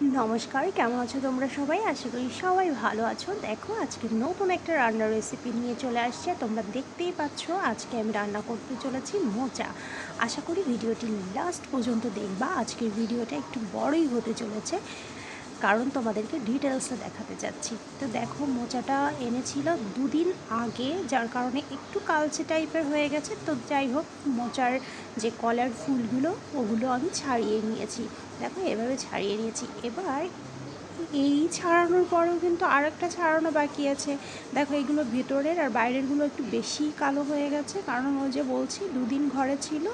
নমস্কার, কেমন আছো তোমরা সবাই? আশা করি সবাই ভালো আছো। দেখো, আজকে নতুন একটা রান্নার রেসিপি নিয়ে চলে আসছে। তোমরা দেখতেই পাচ্ছ, আজকে আমি রান্না করতে চলেছি মোচা। আশা করি ভিডিওটি লাস্ট পর্যন্ত দেখবা। আজকের ভিডিওটা একটু বড়ই হতে চলেছে। কারণ তোমাদেরকে ডিটেলসে দেখাতে যাচ্ছি তো দেখো, মোচাটা এনেছিল দুদিন আগে, যার কারণে একটু কালচে টাইপের হয়ে গেছে। তো যাই হোক, মোচার যে কলার ফুলগুলো, ওগুলো আমি ছাড়িয়ে নিয়েছি। দেখো, এভাবে ছাড়িয়ে নিয়েছি। এবার এই ছাড়ানোর পরেও কিন্তু আর একটা ছাড়ানো বাকি আছে। দেখো, এগুলো ভেতরের আর বাইরেরগুলো একটু বেশি কালো হয়ে গেছে। কারণ ও যে বলছি, দুদিন ঘরে ছিল,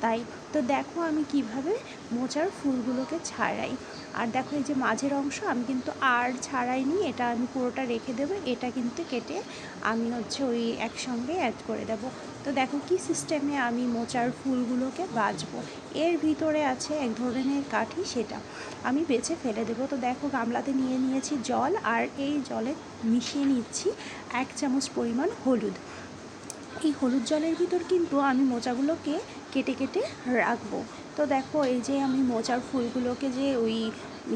তাই তো দেখো আমি কীভাবে মোচার ফুলগুলোকে ছাড়াই। আর দেখো, এই যে মাঝের অংশ, আমি কিন্তু আর ছাড়াইনি, এটা আমি পুরোটা রেখে দেবো, এটা কিন্তু কেটে আমি হচ্ছে ওই একসঙ্গে অ্যাড করে দেবো। তো দেখো কি সিস্টেমে আমি মোচার ফুলগুলোকে বাজবো এর ভিতরে আছে এক ধরনের কাঠি, সেটা আমি বেছে ফেলে দেবো। তো দেখো গামলাতে নিয়ে নিয়েছি জল আর এই জলে মিশিয়ে নিচ্ছি এক চামচ পরিমাণ হলুদ। এই হলুদ জলের ভিতর কিন্তু আমি মোচাগুলোকে কেটে কেটে রাখব। তো দেখো এই যে আমি মোচার ফুলগুলোকে যে ওই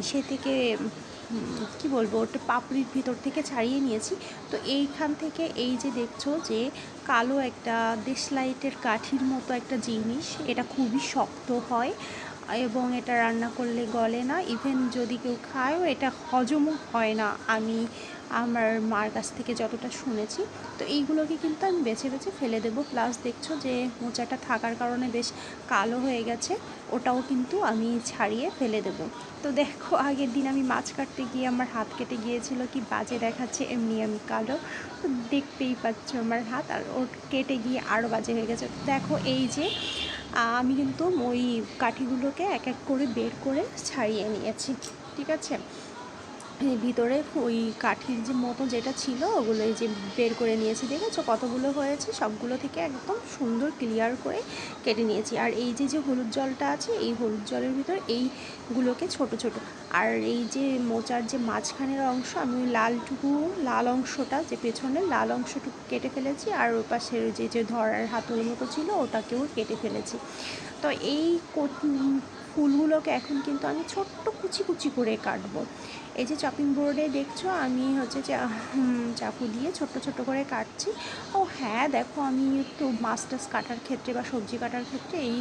সে থেকে কি বলব, ওটা পাপড়ির ভিতর থেকে ছাড়িয়ে নিয়েছি। তো এইখান থেকে এই যে দেখছ যে কালো একটা দেশলাইটের কাঠির মতো একটা জিনিস, এটা খুবই শক্ত হয় এবং এটা রান্না করলে গলে না। ইভেন যদি কেউ খায়ও, এটা হজমও হয় না। আমি আমার মার কাছ থেকে যতটা শুনেছি, তো এইগুলোকে কিন্তু আমি বেছে বেছে ফেলে দেবো। প্লাস দেখছ যে মোচাটা থাকার কারণে বেশ কালো হয়ে গেছে, ওটাও কিন্তু আমি ছাড়িয়ে ফেলে দেবো। তো দেখো, আগের দিন আমি মাছ কাটতে গিয়ে আমার হাত কেটে গিয়েছিল, কি বাজে দেখাচ্ছে, এমনি আমি কালো। তো দেখতেই পাচ্ছ আমার হাত, আর ওর কেটে গিয়ে আরও বাজে হয়ে গেছে। দেখো, এই যে আমি কিন্তু ওই কাঠিগুলোকে এক এক করে বের করে ছাড়িয়ে নিয়েছি, ঠিক আছে? ভিতরে ওই কাঠির যে মতো যেটা ছিল ওগুলো এই যে বের করে নিয়েছি, দেখেছ? কতগুলো হয়েছে? সবগুলো থেকে একদম সুন্দর ক্লিয়ার করে কেটে নিয়েছি। আর এই যে যে হলুদ জলটা আছে, এই হলুদ জলের ভিতর এইগুলোকে ছোট ছোট। আর এই যে মোচার যে মাঝখানের অংশ, আমি ওই লালটুকু, লাল অংশটা, যে পেছনের লাল অংশটুকু কেটে ফেলেছি, আর ওই পাশের যে যে ধরার হাতুর মতো ছিল, ওটাকেও কেটে ফেলেছি। তো এই ফুলগুলোকে এখন কিন্তু আমি ছোট্ট কুচি কুচি করে কাটবো। এই যে চপিং বোর্ডে দেখছ, আমি হচ্ছে চাকু দিয়ে ছোট্ট ছোট্ট করে কাটছি। ও হ্যাঁ দেখো আমি একটু টাছ কাটার ক্ষেত্রে বা সবজি কাটার ক্ষেত্রে এই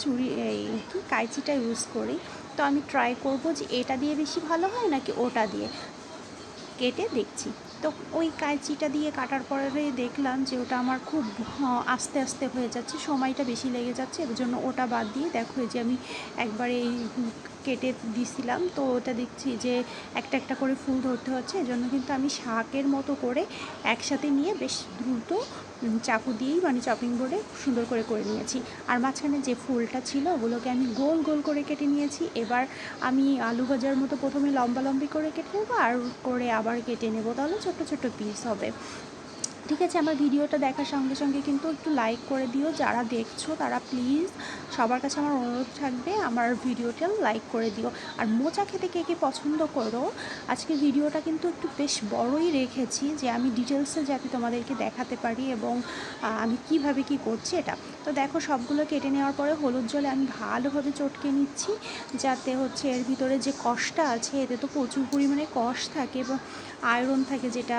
চুরি, এই কি কাইচিটা ইউজ করি। তো আমি ট্রাই করব যে এটা দিয়ে বেশি ভালো হয় নাকি ওটা দিয়ে। কেটে দেখছি। তো ওই কাঁচিটা দিয়ে কাটার পরে দেখলাম যে ওটা আমার খুব আস্তে আস্তে হয়ে যাচ্ছে, সময়টা বেশি লেগে যাচ্ছে, এর জন্য ওটা বাদ দিয়ে দেখো যে আমি একবারে এই কেটে দিছিলাম, তো ওটা দেখছি যে একটা একটা করে ফুল ধরতে হচ্ছে এজন্য কিন্তু আমি শাকের মতো করে একসাথে নিয়ে বেশ দ্রুত চাকু দিয়েই মানে চপিং বোর্ডে সুন্দর করে করে নিয়েছি। আর মাঝখানে যে ফুলটা ছিল, ওগুলোকে আমি গোল গোল করে কেটে নিয়েছি। এবার আমি আলু ভাজার মতো প্রথমে লম্বা লম্বি করে কেটে নেব আর করে আবার কেটে নেব। তাহলে ছোট্ট ছোট্ট পিস হবে। ঠিক আছে, আমার ভিডিওটা দেখার সঙ্গে সঙ্গে কিন্তু একটু লাইক করে দিও। যারা দেখছ তারা প্লিজ সবার কাছে আমার অনুরোধ থাকবে, আমার ভিডিওটা লাইক করে দিও। আর মোচা খেতে কে কে পছন্দ করো, আজকে ভিডিওটা কিন্তু একটু বেশ বড়ই রেখেছি যে আমি ডিটেলসে যাতে তোমাদেরকে দেখাতে পারি এবং আমি কীভাবে কি করছি এটা। তো দেখো, সবগুলো কেটে নেওয়ার পরে হলুদ জলে আমি ভালোভাবে চটকে নিচ্ছি, যাতে হচ্ছে এর ভিতরে যে কষটা আছে, এতে তো প্রচুর পরিমাণে কষ থাকে বা আয়রন থাকে যেটা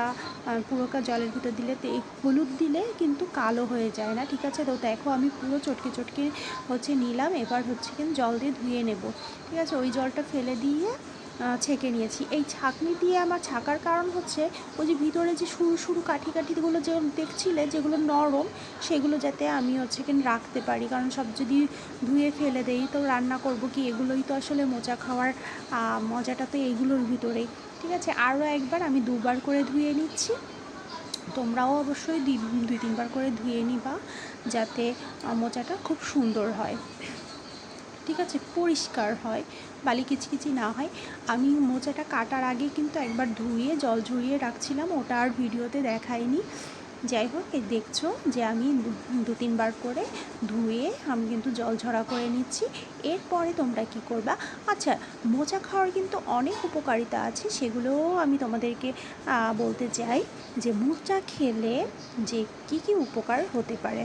পুরোকা জলের ভিতর দিলে হলুদ দিলে কিন্তু কালো হয়ে যায় না, ঠিক আছে? তো দেখো আমি পুরো চটকে চটকে হচ্ছে নিলাম, এবার হচ্ছে কিন্তু জল দিয়ে ধুয়ে নেব, ঠিক আছে? ওই জলটা ফেলে দিয়ে ছেঁকে নিয়েছি। এই ছাঁকনি দিয়ে আমার ছাকার কারণ হচ্ছে, ওই যে ভিতরে যে সরু সরু কাঠি কাঠিগুলো যে দেখছিলে, যেগুলো নরম, সেগুলো যাতে আমি হচ্ছে কিন রাখতে পারি। কারণ সব যদি ধুয়ে ফেলে দেই, তো রান্না করব কি? এগুলোই তো আসলে মোচা খাওয়ার মজাটা তো এইগুলোর ভিতরেই। ঠিক আছে? আরও একবার আমি দুবার করে ধুয়ে নিচ্ছি। তোমরাও অবশ্যই দুই তিনবার করে ধুয়ে নিবা যাতে মোচাটা খুব সুন্দর হয়। ঠিক আছে? পরিষ্কার হয়, বালি কিচকিচি না হয়। আমি মোচাটা কাটার আগে কিন্তু একবার ধুয়ে জল ঝরিয়ে রাখছিলাম, ওটা আর ভিডিওতে দেখাইনি। যাই হোক দেখছ যে আমি দু তিনবার করে ধুয়ে আমি কিন্তু জল ঝরা করে নিচ্ছি। এরপরে তোমরা কি করবা? আচ্ছা মোচা খাওয়ার কিন্তু অনেক উপকারিতা আছে, সেগুলোও আমি তোমাদেরকে বলতে চাই যে মোচা খেলে যে কি কি উপকার হতে পারে?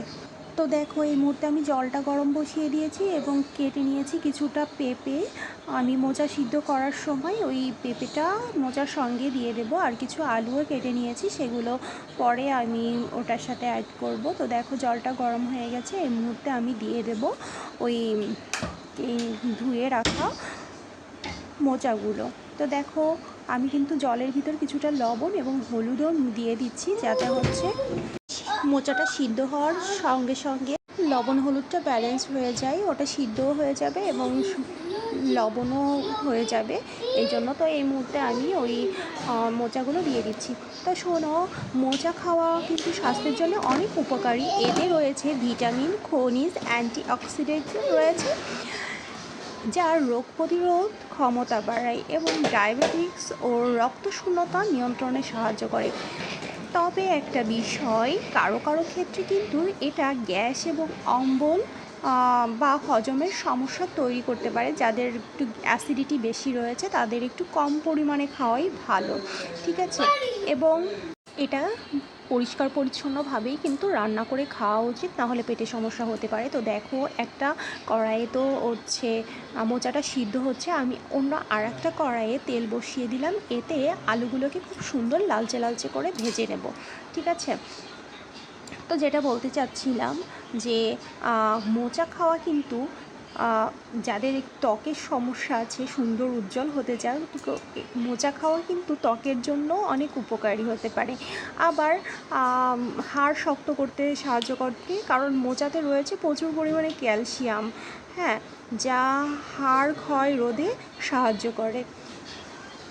তো দেখো, এই মুহূর্তে আমি জলটা গরম বসিয়ে দিয়েছি এবং কেটে নিয়েছি কিছুটা পেঁপে। আমি মোচা সিদ্ধ করার সময় ওই পেঁপেটা মোচার সঙ্গে দিয়ে দেব আর কিছু আলুও কেটে নিয়েছি, সেগুলো পরে আমি ওটার সাথে অ্যাড করব। তো দেখো, জলটা গরম হয়ে গেছে, এই মুহূর্তে আমি দিয়ে দেব ওই ধুয়ে রাখা মোচাগুলো। তো দেখো, আমি কিন্তু জলের ভিতর কিছুটা লবণ এবং হলুদও দিয়ে দিচ্ছি, যাতে হচ্ছে মোচাটা সিদ্ধ হওয়ার সঙ্গে সঙ্গে লবণ হলুদটা ব্যালেন্স হয়ে যায়, ওটা সিদ্ধও হয়ে যাবে এবং লবণও হয়ে যাবে। এই জন্য তো এই মুহূর্তে আমি ওই মোচাগুলো দিয়ে দিচ্ছি। তো শোনো, মোচা খাওয়া কিন্তু স্বাস্থ্যের জন্য অনেক উপকারী। এতে রয়েছে ভিটামিন, খনিজ, অ্যান্টিঅক্সিডেন্ট রয়েছে যা রোগ প্রতিরোধ ক্ষমতা বাড়ায় এবং ডায়াবেটিক্স ও রক্তশূন্যতা নিয়ন্ত্রণে সাহায্য করে। তবে একটা বিষয়, কারও কারও ক্ষেত্রে কিন্তু এটা গ্যাস এবং অম্বল বা হজমের সমস্যা তৈরি করতে পারে। যাদের একটু অ্যাসিডিটি বেশি রয়েছে, তাদের একটু কম পরিমাণে খাওয়াই ভালো। ঠিক আছে? এবং এটা পরিষ্কার পরিচ্ছন্নভাবেই কিন্তু রান্না করে খাওয়া উচিত, নাহলে পেটে সমস্যা হতে পারে। তো দেখো, একটা কড়াইয়ে তো হচ্ছে মোচাটা সিদ্ধ হচ্ছে। আমি অন্য আর একটা কড়াইয়ে তেল বসিয়ে দিলাম। এতে আলুগুলোকে খুব সুন্দর লালচে লালচে করে ভেজে নেব। ঠিক আছে? তো যেটা বলতে চাচ্ছিলাম যে মোচা খাওয়া কিন্তু যাদের ত্বকের সমস্যা আছে, সুন্দর, উজ্জ্বল হতে তো মোচা খাওয়া কিন্তু ত্বকের জন্য অনেক উপকারী হতে পারে। আবার হাড় শক্ত করতে সাহায্য করতে, কারণ মোচাতে রয়েছে প্রচুর পরিমাণে ক্যালসিয়াম হ্যাঁ যা হাড় ক্ষয় রোধে সাহায্য করে।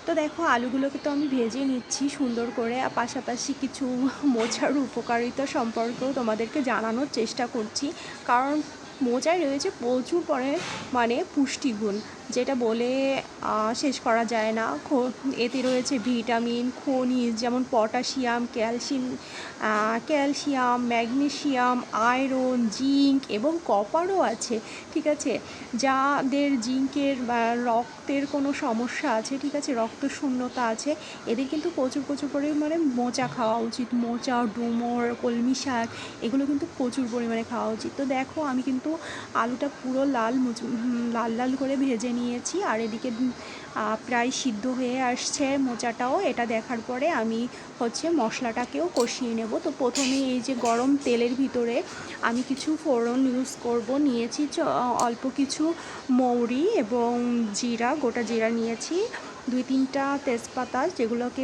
তো দেখো, আলুগুলোকে তো আমি ভেজে নিচ্ছি সুন্দর করে, আর পাশাপাশি কিছু মোচার উপকারিতা সম্পর্কেও তোমাদেরকে জানানোর চেষ্টা করছি। কারণ মোচায় রয়েছে প্রচুর পরে মানে পুষ্টিগুণ। যেটা বলে শেষ করা যায় না। এতে রয়েছে ভিটামিন, খনিজ যেমন potassium, calcium calcium magnesium iron, zinc এবং কপারও আছে, ঠিক আছে? যাদের জিঙ্কের রক্তের কোনো সমস্যা আছে, ঠিক আছে? রক্ত শূন্যতা আছে, এদের কিন্তু প্রচুর প্রচুর পরিমাণে মোচা খাওয়া উচিত। মোচা, ডুমর, কলমি শাক, এগুলো কিন্তু প্রচুর পরিমাণে খাওয়া উচিত। তো দেখো, আমি কিন্তু আলুটা পুরো লাল লাল লাল করে ভেজে নিয়েছি আর এদিকে প্রায় সিদ্ধ হয়ে আসছে মোচাটাও। এটা দেখার পরে আমি হচ্ছে মশলাটাকেও কষিয়ে নেব। তো প্রথমে এই যে গরম তেলের ভিতরে আমি কিছু ফোড়ন ইউজ করব। নিয়েছি অল্প কিছু মৌরি এবং জিরা, গোটা জিরা নিয়েছি। দুই তিনটা তেজপাতা যেগুলোকে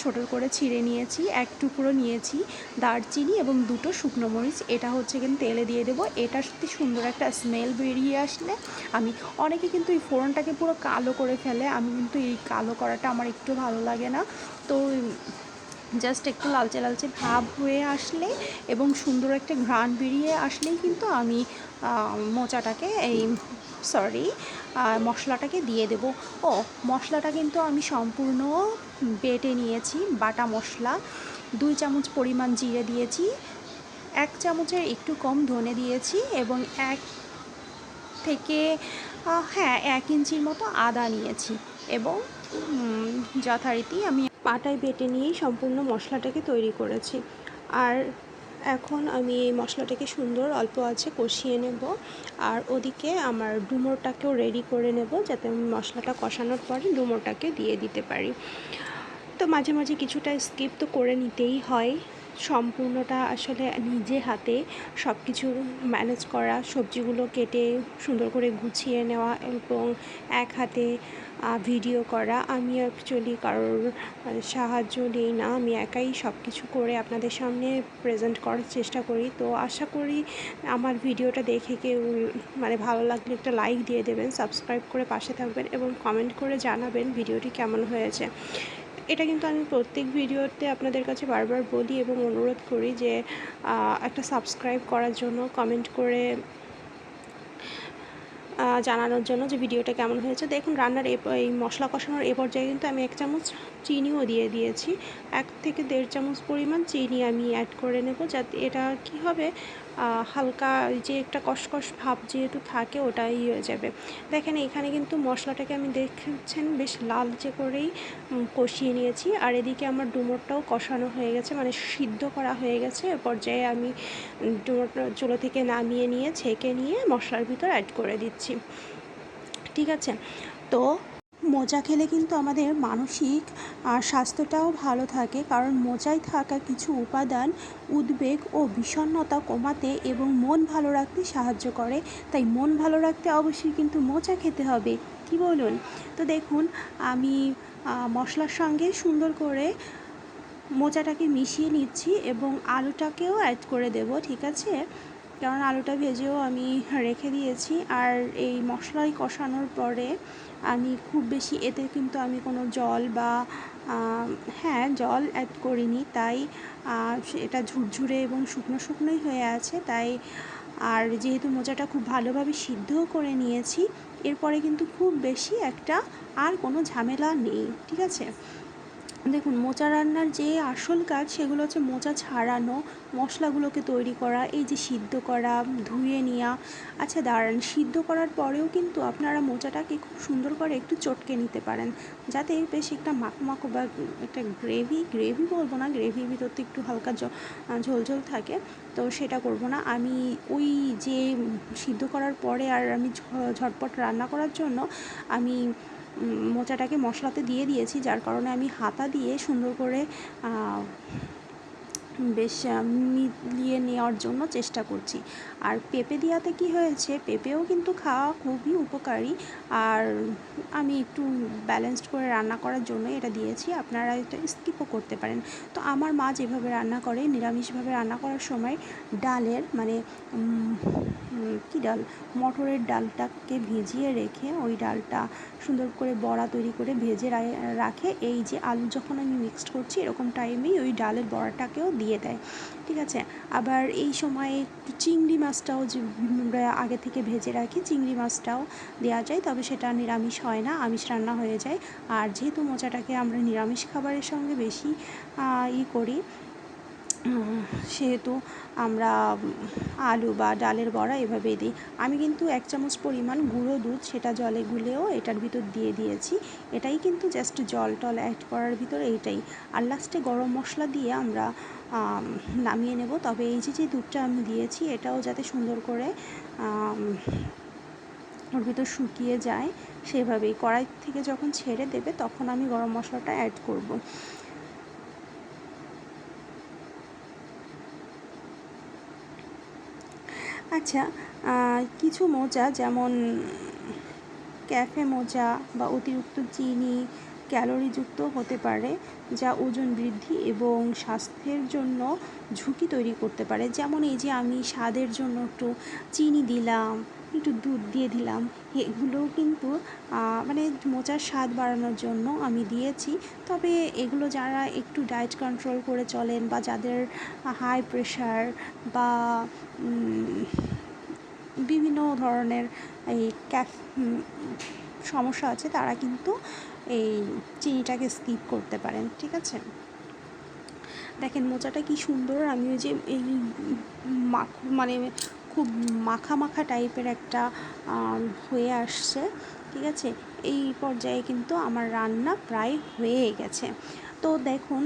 ছোট করে ছিঁড়ে নিয়েছি, এক টুকরো নিয়েছি দারচিনি এবং দুটো শুকনো মরিচ। এটা হচ্ছে কিন্তু তেলে দিয়ে দেবো। এটা সত্যি সুন্দর একটা স্মেল বেরিয়ে আসলে। আমি, অনেকে কিন্তু এই ফোড়নটাকে পুরো কালো করে ফেলে। আমি কিন্তু এই কালো করাটা আমার একটু ভালো লাগে না। তো জাস্ট একটু লালচে লালচে ভাব হয়ে আসলে এবং সুন্দর একটা ঘ্রাণ বেরিয়ে আসলেই কিন্তু আমি মোচাটাকে এই সরি মশলাটাকে দিয়ে দেব। ও, মশলাটা কিন্তু আমি সম্পূর্ণ বেটে নিয়েছি, বাটা মশলা। দুই চামচ পরিমাণ জিরে দিয়েছি, এক চামচের একটু কম ধনে দিয়েছি এবং এক থেকে হ্যাঁ এক ইঞ্চির মতো আদা নিয়েছি এবং যথারীতি আমি পাটায় বেটে নিয়েই সম্পূর্ণ মশলাটাকে তৈরি করেছি। আর এখন আমি এই মশলাটাকে সুন্দর অল্প আছে কষিয়ে নেব। আর ওদিকে আমার ডুমোরটাকেও রেডি করে নেব যাতে আমি মশলাটা কষানোর পরে ডুমোরটাকে দিয়ে দিতে পারি। তো মাঝে মাঝে কিছুটা স্কিপ তো করে নিতেই হয়। সম্পূর্ণটা আসলে নিজে হাতে সব কিছু ম্যানেজ করা, সবজিগুলো কেটে সুন্দর করে গুছিয়ে নেওয়া এবং এক হাতে ভিডিও করা, আমি অ্যাকচুয়ালি কারোর সাহায্য নিই না। আমি একাই সব কিছু করে আপনাদের সামনে প্রেজেন্ট করার চেষ্টা করি। তো আশা করি আমার ভিডিওটা দেখে কেউ মানে ভালো লাগলে একটা লাইক দিয়ে দেবেন সাবস্ক্রাইব করে পাশে থাকবেন এবং কমেন্ট করে জানাবেন ভিডিওটি কেমন হয়েছে। এটা কিন্তু আমি প্রত্যেক ভিডিওতে আপনাদের কাছে বারবার বলি এবং অনুরোধ করি যে একটা সাবস্ক্রাইব করার জন্য কমেন্ট করে জানানোর জন্য যে ভিডিওটা কেমন হয়েছে। দেখুন, রান্নার এই মশলা কষানোর এ পর্যায়ে কিন্তু আমি এক চামচ চিনিও দিয়ে দিয়েছি। এক থেকে দেড় চামচ পরিমাণ চিনি আমি অ্যাড করে নেব। যাতে এটা কি হবে? হালকা যে একটা কষকষ ভাব যেহেতু থাকে ওটাই হয়ে যাবে। দেখেন এখানে কিন্তু মশলাটাকে আমি দেখছেন বেশ লালচে করেই কষিয়ে নিয়েছি। আর এদিকে আমার ডুমোরটাও কষানো হয়ে গেছে মানে সিদ্ধ করা হয়ে গেছে। এ পর্যায়ে আমি ডুমোরটা চুলো থেকে নামিয়ে নিয়ে, ছেঁকে নিয়ে মশলার ভিতর অ্যাড করে দিচ্ছি। ঠিক আছে? তো মোজা খেলে কিন্তু আমাদের মানসিক স্বাস্থ্যটাও ভালো থাকে। কারণ মোজায় থাকা কিছু উপাদান উদ্বেগ ও বিষণ্ণতা কমাতে এবং মন ভালো রাখতে সাহায্য করে। তাই মন ভালো রাখতে অবশ্যই কিন্তু মোজা খেতে হবে। কি বলুন? তো দেখুন, আমি মশলার সঙ্গে সুন্দর করে মোজাটাকে মিশিয়ে নিচ্ছি এবং আলুটাকেও অ্যাড করে দেব, ঠিক আছে? কারণ আলুটা ভেজেও আমি রেখে দিয়েছি। আর এই মশলাই কষানোর পরে আমি খুব বেশি এতে কিন্তু আমি কোনো জল বা হ্যাঁ জল অ্যাড করিনি। তাই এটা ঝুরঝুরে এবং শুকনো শুকনোই হয়ে আছে। তাই, আর যেহেতু মোচাটা খুব ভালোভাবে সিদ্ধও করে নিয়েছি, এরপরে কিন্তু খুব বেশি একটা আর কোনো ঝামেলা নেই। ঠিক আছে? দেখুন, মোচা রান্নার যে আসল কাজ সেগুলো হচ্ছে মোচা ছাড়ানো, মশলাগুলোকে তৈরি করা, এই যে সিদ্ধ করা, ধুয়ে নেওয়া আচ্ছা দাঁড়ান, সিদ্ধ করার পরেও কিন্তু আপনারা মোচাটাকে খুব সুন্দর করে একটু চটকে নিতে পারেন। যাতে বেশ একটা মাখো মাখো বা একটা গ্রেভি গ্রেভি বলব না, গ্রেভির ভিতর তো একটু হালকা ঝোল ঝোল থাকে, তো সেটা করব না। আমি ওই যে সিদ্ধ করার পরে আর আমি ঝটপট রান্না করার জন্য আমি মোচাটাকে মশলাতে দিয়ে দিয়েছি, যার কারণে আমি হাতা দিয়ে সুন্দর করে বেশ মিলিয়ে নেওয়ার জন্য চেষ্টা করছি। আর পেঁপে দেওয়াতে কি হয়েছে, পেঁপেও কিন্তু খাওয়া খুবই উপকারী। আর আমি একটু ব্যালেন্সড করে রান্না করার জন্য এটা দিয়েছি, আপনারা এটা স্কিপও করতে পারেন। তো আমার মা যেভাবে রান্না করে, নিরামিষভাবে রান্না করার সময় ডালের মানে কী ডাল? মটরের ডালটাকে ভেজিয়ে রেখে ওই ডালটা সুন্দর করে বড়া তৈরি করে ভেজে রাখে। এই যে আলু যখন আমি মিক্সড করছি, এরকম টাইমেই ওই ডালের বড়াটাকেও দিয়ে দেয়। ঠিক আছে? আবার এই সময় একটু চিংড়ি মাছটাও যে আমরা আগে থেকে ভেজে রাখি, চিংড়ি মাছটাও দেওয়া যায়, তবে সেটা নিরামিষ হয় না, আমিষ রান্না হয়ে যায়। আর যেহেতু মোচাটাকে আমরা নিরামিষ খাবারের সঙ্গে বেশি ই করি সেহেতু আমরা আলু বা ডালের বড়া এভাবেই দিই। আমি কিন্তু এক চামচ পরিমাণ গুঁড়ো দুধ, সেটা জলে গুলেও এটার ভিতর দিয়ে দিয়েছি। এটাই কিন্তু জাস্ট জল টল অ্যাড করার ভিতরে এইটাই। আর লাস্টে গরম মশলা দিয়ে আমরা নামিয়ে নেব। তবে এই যে যে দুধটা আমি দিয়েছি, এটাও যাতে সুন্দর করে ওর ভিতর শুকিয়ে যায়, সেভাবেই। কড়াই থেকে যখন ছেড়ে দেবে, তখন আমি গরম মশলাটা অ্যাড করব। আচ্ছা কিছু মোজা যেমন ক্যাফে মোজা বা অতিরিক্ত চিনি ক্যালোরিযুক্ত হতে পারে, যা ওজন বৃদ্ধি এবং স্বাস্থ্যের জন্য ঝুঁকি তৈরি করতে পারে। যেমন এই যে আমি স্বাদের জন্য একটু চিনি দিলাম একটু দুধ দিয়ে দিলাম। এগুলোও কিন্তু মানে মোচার স্বাদ বাড়ানোর জন্য আমি দিয়েছি। তবে এগুলো যারা একটু ডায়েট কন্ট্রোল করে চলেন বা যাদের হাই প্রেশার বা বিভিন্ন ধরনের এই ক্যাফ সমস্যা আছে, তারা কিন্তু এই চিনিটাকে স্কিপ করতে পারেন, ঠিক আছে? দেখেন মোচাটা কি সুন্দর, আমি ওই যে এই মাখ মানে খুব মাখা মাখা টাইপের একটা হয়ে আসছে, ঠিক আছে? এই পর্যায়ে কিন্তু আমার রান্না প্রায় হয়ে গেছে। তো দেখুন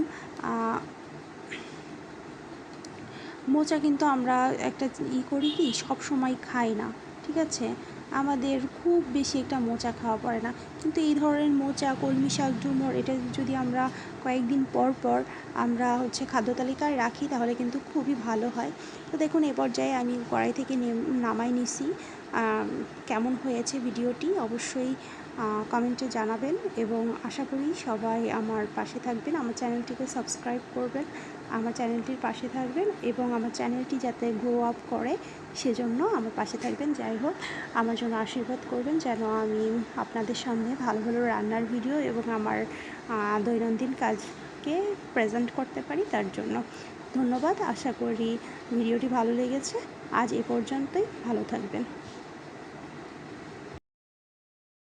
মোচা কিন্তু আমরা একটা ই করি কি সব সময় খাই না, ঠিক আছে? আমাদের খুব বেশি একটা মোচা খাওয়া পড়ে না। কিন্তু এই ধরনের মোচা, কলমি শাক, ডুমুর এটা যদি আমরা কয়েকদিন পর পর আমরা হচ্ছে খাদ্য তালিকায় রাখি, তাহলে কিন্তু খুবই ভালো হয়। তো দেখুন, এ পর্যায়ে আমি কড়াই থেকে নেম- নামাই নিছি। কেমন হয়েছে ভিডিওটি অবশ্যই কমেন্টে জানাবেন এবং আশা করি সবাই আমার পাশে থাকবেন। আমার চ্যানেলটিকে সাবস্ক্রাইব করবেন, আমার চ্যানেলটির পাশে থাকবেন এবং আমার চ্যানেলটি যাতে গ্রো আপ করে, সেজন্য আমার পাশে থাকবেন। যাই হোক, আমার জন্য আশীর্বাদ করবেন যেন আমি আপনাদের সামনে ভালো ভালো রান্নার ভিডিও এবং আমার দৈনন্দিন কাজকে প্রেজেন্ট করতে পারি তার জন্য। ধন্যবাদ। আশা করি ভিডিওটি ভালো লেগেছে। আজ এ পর্যন্তই। ভালো থাকবেন।